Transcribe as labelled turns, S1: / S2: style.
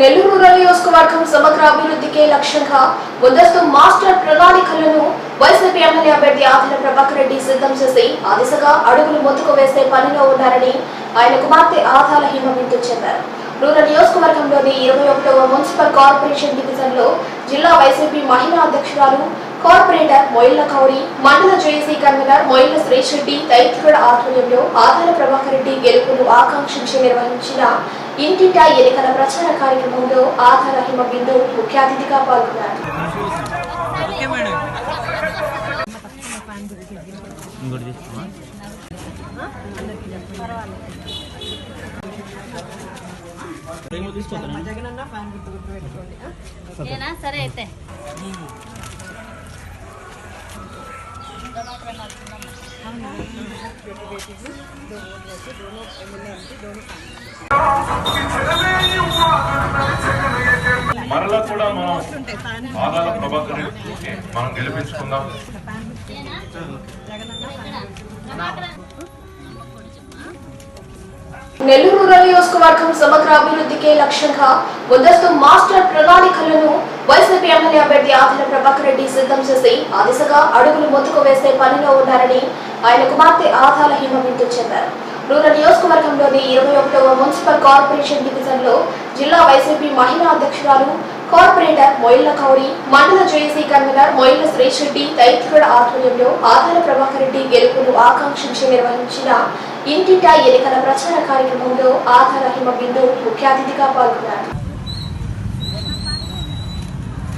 S1: Nellore rural నియోజకవర్గం సమగ్ర అభివృద్ధికే లక్ష్యంగా ముందస్తు మాస్టర్ ప్రణాళికలను వైసీపీ ఎమ్మెల్యే అభ్యర్థి ఆదిల ప్రభాకర్ రెడ్డి సిద్ధం చేసి ఆ దిశగా అడుగులు ముందుకు వేసే పనిలో ఉన్నారని ఆయన కుమార్తె ఆదాల హిమబిందు చెప్పారు. రూరల్ నియోజకవర్గంలోని ఇరవై ఒకటవ మున్సిపల్ కార్పొరేషన్ డివిజన్లో జిల్లా వైసీపీ మహిళా అధ్యక్షురాలు కార్పొరేటర్ మొయిల్ల కౌరి మండల జేఏసీ కన్వీనర్ మొయిల్ల శ్రీష్ రెడ్డి తదితరుల ఆధ్వర్యంలో ఆదాల ప్రభాకర్ రెడ్డి గెలుపును ఆకాంక్షించి నిర్వహించిన ఇంటింటా ఎన్నికల ప్రచార కార్యక్రమంలో ఆధార హిమబిందు ముఖ్య అతిథిగా పాల్గొన్నారు.
S2: సరే అయితే.
S3: మరలా కూడా మనం ఆదాల ప్రభాకర్ రెడ్డికి మనం గెలిపించుకుందాం
S1: నెల్లూరు రూరల్ నియోజకవర్గం సమగ్ర అభివృద్ధికే లక్ష్యంగా ముందస్తు మాస్టర్ ప్రణాళికలను వైసీపీ ఎమ్మెల్యే అభ్యర్థి ఆదిల ప్రభాకర్ రెడ్డి సిద్ధం చేసి ఆ దిశగా అడుగులు ముందుకు వేసే పనిలో ఉన్నారని ఆయన కుమార్తె ఆదాల హిమబిందు చెప్పారు రూరల్ నియోజకవర్గంలోని ఇరవై ఒకటవ మున్సిపల్ కార్పొరేషన్ డివిజన్లో జిల్లా వైసీపీ మహిళా అధ్యక్షురాలు కార్పొరేటర్ మొయిల్ల కౌరి మండల జేఏసీ కన్వీనర్ మొయిల్ల శ్రీశెట్టి తదితరుల ఆధ్వర్యంలో ఆధార ప్రభాకర్ రెడ్డి గెలుపును ఆకాంక్షించి నిర్వహించిన ఇంటింటా ఎన్నికల ప్రచార కార్యక్రమంలో ఆధార హిమబిందు ముఖ్య అతిథిగా పాల్గొన్నారు.